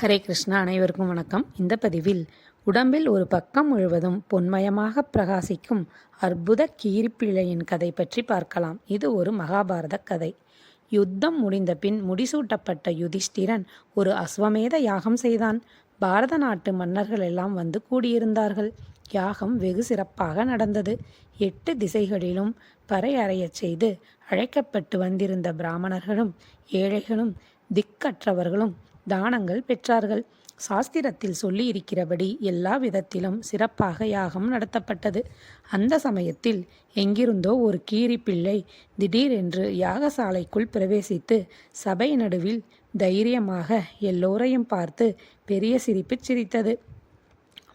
ஹரே கிருஷ்ணா அனைவருக்கும் வணக்கம். இந்த பதிவில் உடம்பில் ஒரு பக்கம் முழுவதும் பொன்மயமாக பிரகாசிக்கும் அற்புத கீரிப்பிழையின் கதை பற்றி பார்க்கலாம். இது ஒரு மகாபாரத கதை. யுத்தம் முடிந்த பின் முடிசூட்டப்பட்ட யுதிஷ்டிரன் ஒரு அஸ்வமேத யாகம் செய்தான். பாரத நாட்டு மன்னர்கள் எல்லாம் வந்து கூடியிருந்தார்கள். யாகம் வெகு சிறப்பாக நடந்தது. எட்டு திசைகளிலும் பறை அறையச் செய்து அழைக்கப்பட்டு வந்திருந்த பிராமணர்களும் ஏழைகளும் திக்கற்றவர்களும் தானங்கள் பெற்றார்கள். சாஸ்திரத்தில் சொல்லியிருக்கிறபடி எல்லா விதத்திலும் சிறப்பாக யாகம் நடத்தப்பட்டது. அந்த சமயத்தில் எங்கிருந்தோ ஒரு கீரி பிள்ளை திடீரென்று யாகசாலைக்குள் பிரவேசித்து சபை நடுவில் தைரியமாக எல்லோரையும் பார்த்து பெரிய சிரிப்பு சிரித்தது.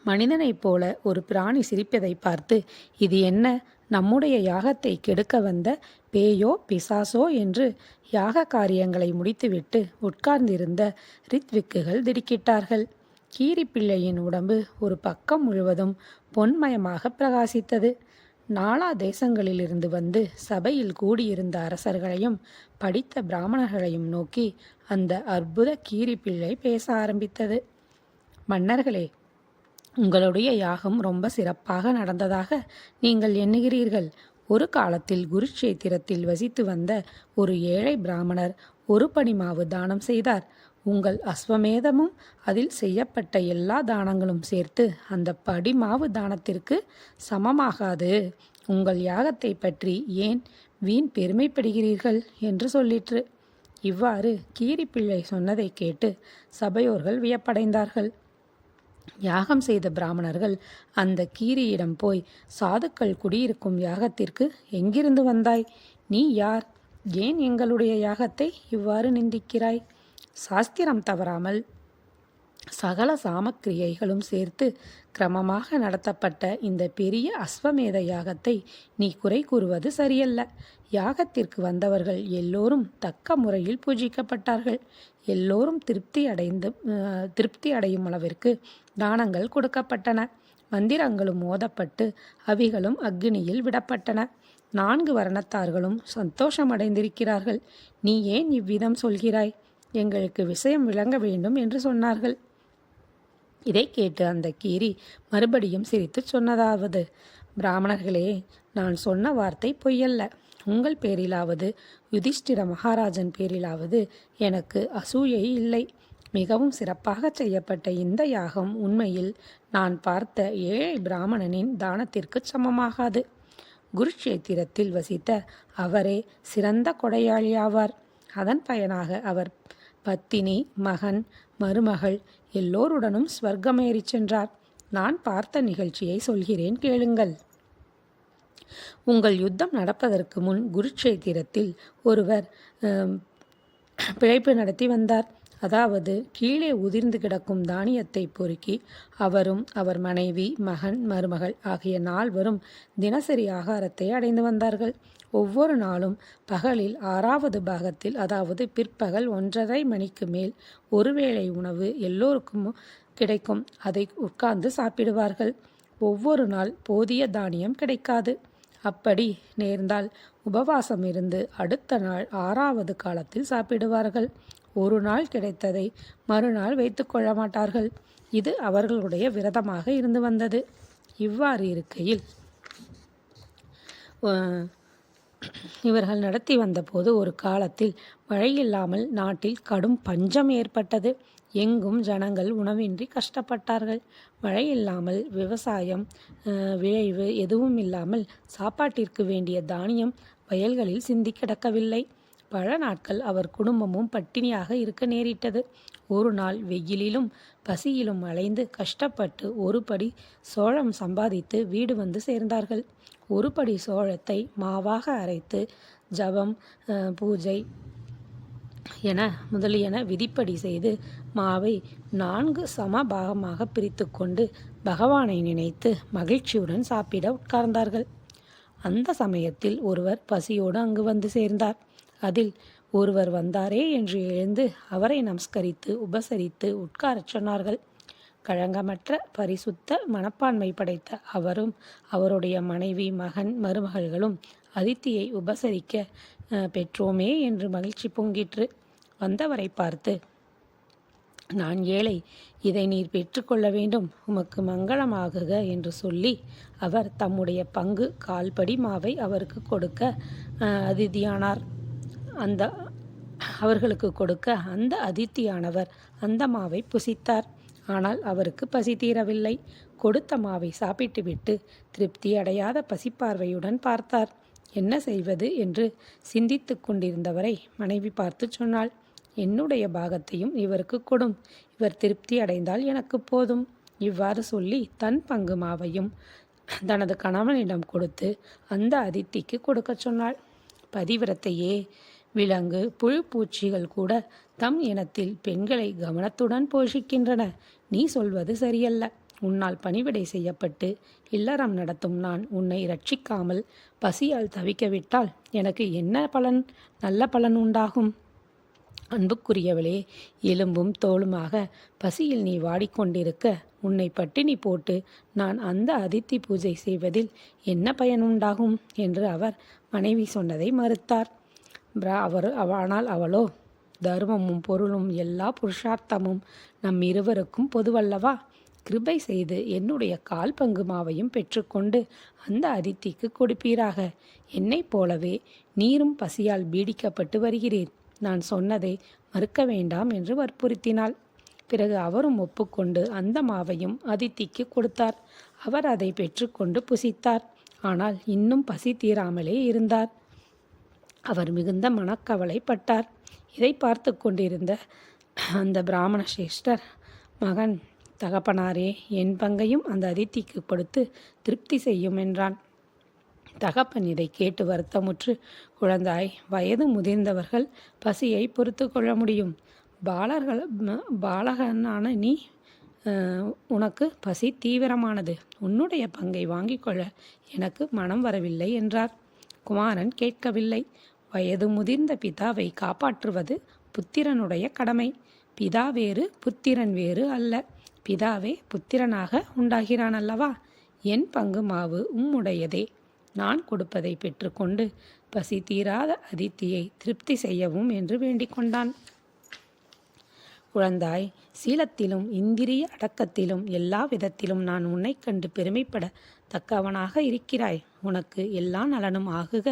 மனிதனைப் போல ஒரு பிராணி சிரிப்பதை பார்த்து இது என்ன? நம்முடைய யாகத்தை கெடுக்க வந்த பேயோ பிசாசோ? என்று யாக காரியங்களை முடித்துவிட்டு உட்கார்ந்திருந்த ரித்விக்குகள் திடுக்கிட்டார்கள். கீரிப்பிள்ளையின் உடம்பு ஒரு பக்கம் முழுவதும் பொன்மயமாக பிரகாசித்தது. நாலா தேசங்களிலிருந்து வந்து சபையில் கூடியிருந்த அரசர்களையும் படித்த பிராமணர்களையும் நோக்கி அந்த அற்புத கீரிப்பிள்ளை பேச ஆரம்பித்தது. மன்னர்களே உங்களுடைய யாகம் ரொம்ப சிறப்பாக நடந்ததாக நீங்கள் எண்ணுகிறீர்கள். ஒரு காலத்தில் குருக்ஷேத்திரத்தில் வசித்து வந்த ஒரு ஏழை பிராமணர் ஒரு பணிமாவு தானம் செய்தார். உங்கள் அஸ்வமேதமும் அதில் செய்யப்பட்ட எல்லா தானங்களும் சேர்த்து அந்த படிமாவு தானத்திற்கு சமமாகாது. உங்கள் யாகத்தை பற்றி ஏன் வீண் பெருமைப்படுகிறீர்கள் என்று சொல்லிற்று. இவ்வாறு கீரிப்பிள்ளை சொன்னதை கேட்டு சபையோர்கள் வியப்படைந்தார்கள். யாகம் செய்த பிராமணர்கள் அந்த கீரியிடம் போய் சாதுக்கள் குடியிருக்கும் யாகத்திற்கு எங்கிருந்து வந்தாய்? நீ யார்? ஏன் எங்களுடைய யாகத்தை இவ்வாறு நிந்திக்கிறாய்? சாஸ்திரம் தவறாமல் சகல சாமக்கிரியைகளும் சேர்த்து கிரமமாக நடத்தப்பட்ட இந்த பெரிய அஸ்வமேத யாகத்தை நீ குறை கூறுவது சரியல்ல. யாகத்திற்கு வந்தவர்கள் எல்லோரும் தக்க முறையில் பூஜிக்கப்பட்டார்கள். எல்லோரும் திருப்தி அடைந்து திருப்தி அடையும் அளவிற்கு தானங்கள் கொடுக்கப்பட்டன. மந்திரங்களும் மோதப்பட்டு அவிகளும் அக்னியில் விடப்பட்டன. நான்கு வர்ணத்தார்களும் சந்தோஷமடைந்திருக்கிறார்கள். நீ ஏன் இவ்விதம் சொல்கிறாய்? எங்களுக்கு விஷயம் விளங்க வேண்டும் என்று சொன்னார்கள். இதை கேட்டு அந்த கீரி மறுபடியும் சிரித்து சொன்னதாவது பிராமணர்களே நான் சொன்ன வார்த்தை பொய்யல்ல. உங்கள் பேரிலாவது யுதிஷ்டிர மகாராஜன் பேரிலாவது எனக்கு அசூயை இல்லை. மிகவும் சிறப்பாக செய்யப்பட்ட இந்த யாகம் உண்மையில் நான் பார்த்த ஏழை பிராமணனின் தானத்திற்கு சமமாகாது. குருக்ஷேத்திரத்தில் வசித்த அவரே சிறந்த கொடையாளியாவார் அதன் பயனாக அவர் பத்தினி மகன் மருமகள் எல்லோருடனும் ஸ்வர்க்கமேறி சென்றார். நான் பார்த்த நிகழ்ச்சியை சொல்கிறேன் கேளுங்கள். உங்கள் யுத்தம் நடப்பதற்கு முன் குருக்ஷேத்திரத்தில் ஒருவர் பிழைப்பு நடத்தி வந்தார். அதாவது கீழே உதிர்ந்து கிடக்கும் தானியத்தை பொறுக்கி அவரும் அவர் மனைவி மகன் மருமகள் ஆகிய நால்வரும் தினசரி ஆகாரத்தை அடைந்து வந்தார்கள். ஒவ்வொரு நாளும் பகலில் ஆறாவது பாகத்தில் அதாவது பிற்பகல் ஒன்றரை மணிக்கு மேல் ஒருவேளை உணவு எல்லோருக்கும் கிடைக்கும் அதை உட்கார்ந்து சாப்பிடுவார்கள். ஒவ்வொரு நாள் போதிய தானியம் கிடைக்காது. அப்படி நேர்ந்தால் உபவாசம் இருந்து அடுத்த நாள் ஆறாவது காலத்தில் சாப்பிடுவார்கள். ஒரு நாள் கிடைத்ததை மறுநாள் வைத்துக்கொள்ள மாட்டார்கள் இது அவர்களுடைய விரதமாக இருந்து வந்தது. இவ்வாறு இருக்கையில் இவர்கள் நடத்தி வந்தபோது ஒரு காலத்தில் மழையில்லாமல் நாட்டில் கடும் பஞ்சம் ஏற்பட்டது. எங்கும் ஜனங்கள் உணவின்றி கஷ்டப்பட்டார்கள். மழை இல்லாமல் விவசாயம் விளைவு எதுவும் இல்லாமல் சாப்பாட்டிற்கு வேண்டிய தானியம் வயல்களில் சிந்தி கிடக்கவில்லை. பல நாட்கள் அவர் குடும்பமும் பட்டினியாக இருக்க நேரிட்டது. ஒரு நாள் வெயிலிலும் பசியிலும் அலைந்து கஷ்டப்பட்டு ஒரு படி சோளம் சம்பாதித்து வீடு வந்து சேர்ந்தார்கள். ஒரு படி சோளத்தை மாவாக அரைத்து ஜபம் பூஜை என முதலியன விதிப்படி செய்து மாவை நான்கு சம பாகமாக பிரித்து கொண்டு பகவானை நினைத்து மகிழ்ச்சியுடன் சாப்பிட உட்கார்ந்தார்கள். அந்த சமயத்தில் ஒருவர் பசியோடு அங்கு வந்து சேர்ந்தார். அதில் ஒருவர் வந்தாரே என்று எழுந்து அவரை நமஸ்கரித்து உபசரித்து உட்காரச் சொன்னார்கள். கழங்கமற்ற பரிசுத்த மனப்பான்மை படைத்த அவரும் அவருடைய மனைவி மகன் மருமகள்களும் அதித்தியை உபசரிக்க பெற்றோமே என்று மகிழ்ச்சி பொங்கிற்று. வந்தவரை பார்த்து நான் ஏழை இதை நீர் பெற்றுக்கொள்ள வேண்டும். உமக்கு மங்களமாகுக என்று சொல்லி அவர் தம்முடைய பங்கு கால்படி மாவை அவருக்கு கொடுக்க அதிதியானார். அந்த அவர்களுக்கு கொடுக்க அந்த அதித்தியானவர் அந்த மாவை புசித்தார். ஆனால் அவருக்கு பசி தீரவில்லை. கொடுத்த மாவை சாப்பிட்டுவிட்டு திருப்தி அடையாத பசிப்பார்வையுடன் பார்த்தார். என்ன செய்வது? என்று சிந்தித்து கொண்டிருந்தவரை மனைவி பார்த்து சொன்னாள். என்னுடைய பாகத்தையும் இவருக்கு கொடும். இவர் திருப்தி அடைந்தால் எனக்கு போதும். இவ்வாறு சொல்லி தன் பங்கு மாவையும் தனது கணவனிடம் கொடுத்து அந்த அதித்திக்கு கொடுக்கச் சொன்னாள். பதிவிரத்தையே விலங்கு புழு பூச்சிகள் கூட தம் இனத்தில் பெண்களை கவனத்துடன் போஷிக்கின்றன. நீ சொல்வது சரியல்ல. உன்னால் பணிவிடை செய்யப்பட்டு இல்லறம் நடத்தும் நான் உன்னை ரட்சிக்காமல் பசியால் தவிக்கவிட்டால் எனக்கு என்ன பலன்? நல்ல பலன் உண்டாகும். அன்புக்குரியவளே எலும்பும் தோலுமாக பசியில் நீ வாடிக்கொண்டிருக்க உன்னை பட்டினி போட்டு நான் அந்த அதித்தி பூஜை செய்வதில் என்ன பயன் உண்டாகும்? என்று அவர் மனைவி சொன்னதை மறுத்தார். பிரா அவர் ஆனால் அவளோ? தர்மமும் பொருளும் எல்லா புருஷார்த்தமும் நம் இருவருக்கும் பொதுவல்லவா? கிருபை செய்து என்னுடைய கால் பங்கு மாவையும் பெற்றுக்கொண்டு அந்த அதித்திக்கு கொடுப்பீராக. என்னைப் போலவே நீரும் பசியால் பீடிக்கப்பட்டு வருகிறீர். நான் சொன்னதை மறுக்க வேண்டாம் என்று வற்புறுத்தினாள். பிறகு அவரும் ஒப்புக்கொண்டு அந்த மாவையும் அதித்திக்கு கொடுத்தார். அவர் அதை பெற்றுக்கொண்டு புசித்தார். ஆனால் இன்னும் பசி தீராமலே இருந்தார். அவர் மிகுந்த மனக்கவலைப்பட்டார். இதை பார்த்து கொண்டிருந்த அந்த பிராமண சிரேஷ்டர் மகன் தகப்பனாரே என் பங்கையும் அந்த அதித்திக்கு கொடுத்து திருப்தி செய்யும் என்றான். தகப்பன் இதை கேட்டு வருத்தமுற்று குழந்தாய் வயது முதிர்ந்தவர்கள் பசியை பொறுத்து கொள்ள முடியும். பாலர்கள் பாலகனான நீ உனக்கு பசி தீவிரமானது. உன்னுடைய பங்கை வாங்கிக் கொள்ள எனக்கு மனம் வரவில்லை என்றார். குமாரன் கேட்கவில்லை. வயது முதிர்ந்த பிதாவை காப்பாற்றுவது புத்திரனுடைய கடமை. பிதா வேறு புத்திரன் வேறு அல்ல. பிதாவே புத்திரனாக உண்டாகிறான் அல்லவா? என் பங்கு மாவு உம்முடையதே. நான் கொடுப்பதை பெற்றுக்கொண்டு பசி தீராத அதித்தியை திருப்தி செய்யவும் என்று வேண்டிக் கொண்டான். குழந்தாய் சீலத்திலும் இந்திரிய அடக்கத்திலும் எல்லா விதத்திலும் நான் உன்னைக் கண்டு பெருமைப்பட தக்கவனாக இருக்கிறாய். உனக்கு எல்லா நலனும் ஆகுக.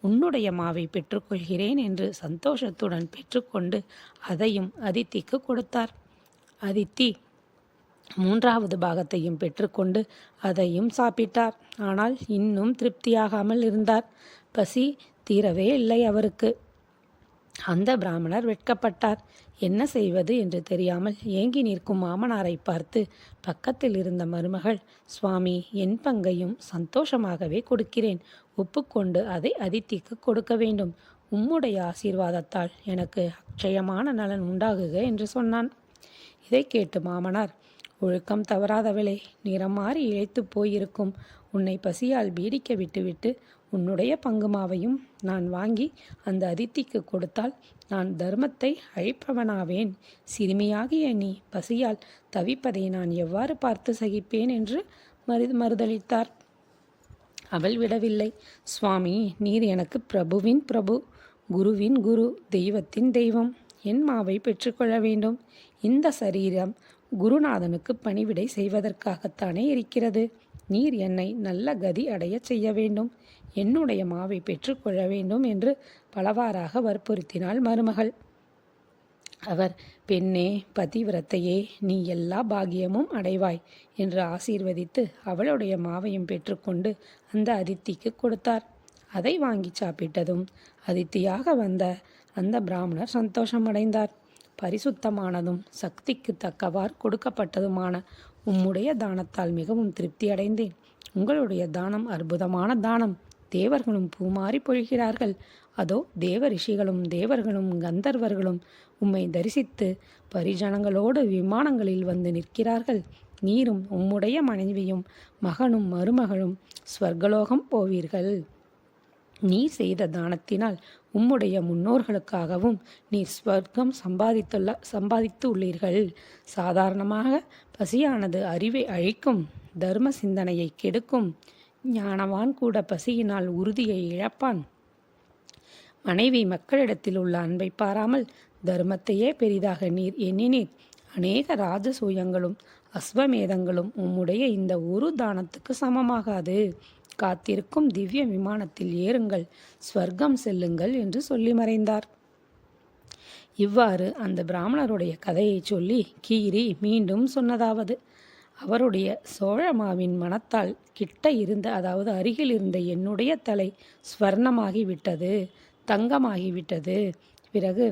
உன்னுடைய மாவை பெற்றுக்கொள்கிறேன் என்று சந்தோஷத்துடன் பெற்றுக்கொண்டு அதையும் அதித்திக்கு கொடுத்தார். அதித்தி மூன்றாவது பாகத்தையும் பெற்றுக்கொண்டு அதையும் சாப்பிட்டார். ஆனால் இன்னும் திருப்தியாகாமல் இருந்தார். பசி தீரவே இல்லை அவருக்கு. அந்த பிராமணர் வெட்கப்பட்டார். என்ன செய்வது என்று தெரியாமல் ஏங்கி நிற்கும் மாமனாரை பார்த்து பக்கத்தில் இருந்த மருமகள் சுவாமி என் பங்கையும் சந்தோஷமாகவே கொடுக்கிறேன். ஒப்புக்கொண்டு அதை அதித்திக்கு கொடுக்க வேண்டும். உம்முடைய ஆசீர்வாதத்தால் எனக்கு அக்ஷயமான நலன் உண்டாகுக என்று சொன்னான். இதை கேட்டு மாமனார் ஒழுக்கம் தவறாதவளே நிறம் மாறி இழைத்துப் போயிருக்கும். உன்னை பசியால் பீடிக்க விட்டுவிட்டு உன்னுடைய பங்குமாவையும் நான் வாங்கி அந்த அதித்திக்கு கொடுத்தால் நான் தர்மத்தை அழிப்பவனாவேன். சிறுமியாகிய நீ பசியால் தவிப்பதை நான் எவ்வாறு பார்த்து சகிப்பேன் என்று மறு மறுதளித்தார் அவள் விடவில்லை. சுவாமி நீர் எனக்கு பிரபுவின் பிரபு குருவின் குரு தெய்வத்தின் தெய்வம். என் மாவை பெற்றுக்கொள்ள வேண்டும். இந்த சரீரம் குருநாதனுக்கு பணிவிடை செய்வதற்காகத்தானே இருக்கிறது. நீர் என்னை நல்ல கதி அடையச் செய்ய வேண்டும். என்னுடைய மாவை பெற்றுக்கொள்ள வேண்டும் என்று பலவாறாக வற்புறுத்தினாள் மருமகள். அவர் பெண்ணே பதிவிரத்தையே நீ எல்லா பாகியமும் அடைவாய் என்று ஆசீர்வதித்து அவளுடைய மாவையும் பெற்றுக்கொண்டு அந்த அதித்திக்கு கொடுத்தார். அதை வாங்கி சாப்பிட்டதும் அதித்தியாக வந்த அந்த பிராமணர் சந்தோஷமடைந்தார். பரிசுத்தமானதும் சக்திக்கு தக்கவார் கொடுக்கப்பட்டதுமான உம்முடைய தானத்தால் மிகவும் திருப்தி அடைந்தேன். உங்களுடைய தானம் அற்புதமான தானம். தேவர்களும் பூமாறி பொழிகிறார்கள். அதோ தேவ ரிஷிகளும் தேவர்களும் கந்தர்வர்களும் உம்மை தரிசித்து பரிஜனங்களோடு விமானங்களில் வந்து நிற்கிறார்கள். நீரும் உம்முடைய மனைவியும் மகனும் மருமகளும் ஸ்வர்கலோகம் போவீர்கள். நீ செய்த தானத்தினால் உம்முடைய முன்னோர்களுக்காகவும் நீ ஸ்வர்க்கம் சம்பாதித்துள்ள சம்பாதித்து உள்ளீர்கள் சாதாரணமாக பசியானது அறிவை அழிக்கும் தர்ம சிந்தனையை கெடுக்கும். ஞானவான் கூட பசியினால் உறுதியை இழப்பான். மனைவி மக்களிடத்தில் உள்ள அன்பை பாராமல் தர்மத்தையே பெரிதாக நீர் எண்ணினீர். அநேக ராஜசூயங்களும் அஸ்வமேதங்களும் உம்முடைய இந்த ஒரு தானத்துக்கு சமமாகாது. காத்திருக்கும் திவ்ய விமானத்தில் ஏறுங்கள் ஸ்வர்க்கம் செல்லுங்கள் என்று சொல்லி மறைந்தார். இவ்வாறு அந்த பிராமணருடைய கதையை சொல்லி கீரி மீண்டும் சொன்னதாவது. அவருடைய சோழமாவின் மனத்தால் கிட்ட இருந்த அதாவது அருகில் இருந்த என்னுடைய தலை ஸ்வர்ணமாகி விட்டது பிறகு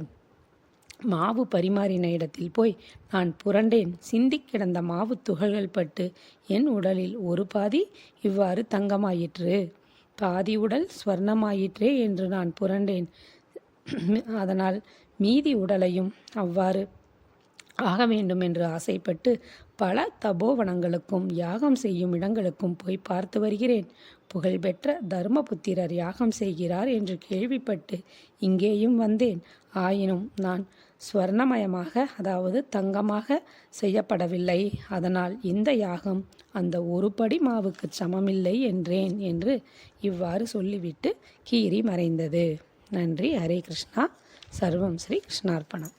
மாவு பரிமாறின இடத்தில் போய் நான் புரண்டேன். சிந்தி கிடந்த மாவு துகள்கள் பட்டு என் உடலில் ஒரு பாதி இவ்வாறு தங்கமாயிற்று. பாதி உடல் ஸ்வர்ணமாயிற்றே என்று நான் புரண்டேன். அதனால் மீதி உடலையும் அவ்வாறு ஆக வேண்டும் என்று ஆசைப்பட்டு பல தபோவனங்களுக்கும் யாகம் செய்யும் இடங்களுக்கும் போய் பார்த்து வருகிறேன். புகழ்பெற்ற தர்மபுத்திரர் யாகம் செய்கிறார் என்று கேள்விப்பட்டு இங்கேயும் வந்தேன். ஆயினும் நான் ஸ்வர்ணமயமாக அதாவது தங்கமாக செய்யப்படவில்லை. அதனால் இந்த யாகம் அந்த ஒரு படி மாவுக்கு சமமில்லை என்றேன் என்று இவ்வாறு சொல்லிவிட்டு கீரி மறைந்தது. நன்றி. ஹரே கிருஷ்ணா. சர்வம் ஸ்ரீ கிருஷ்ணார்ப்பணம்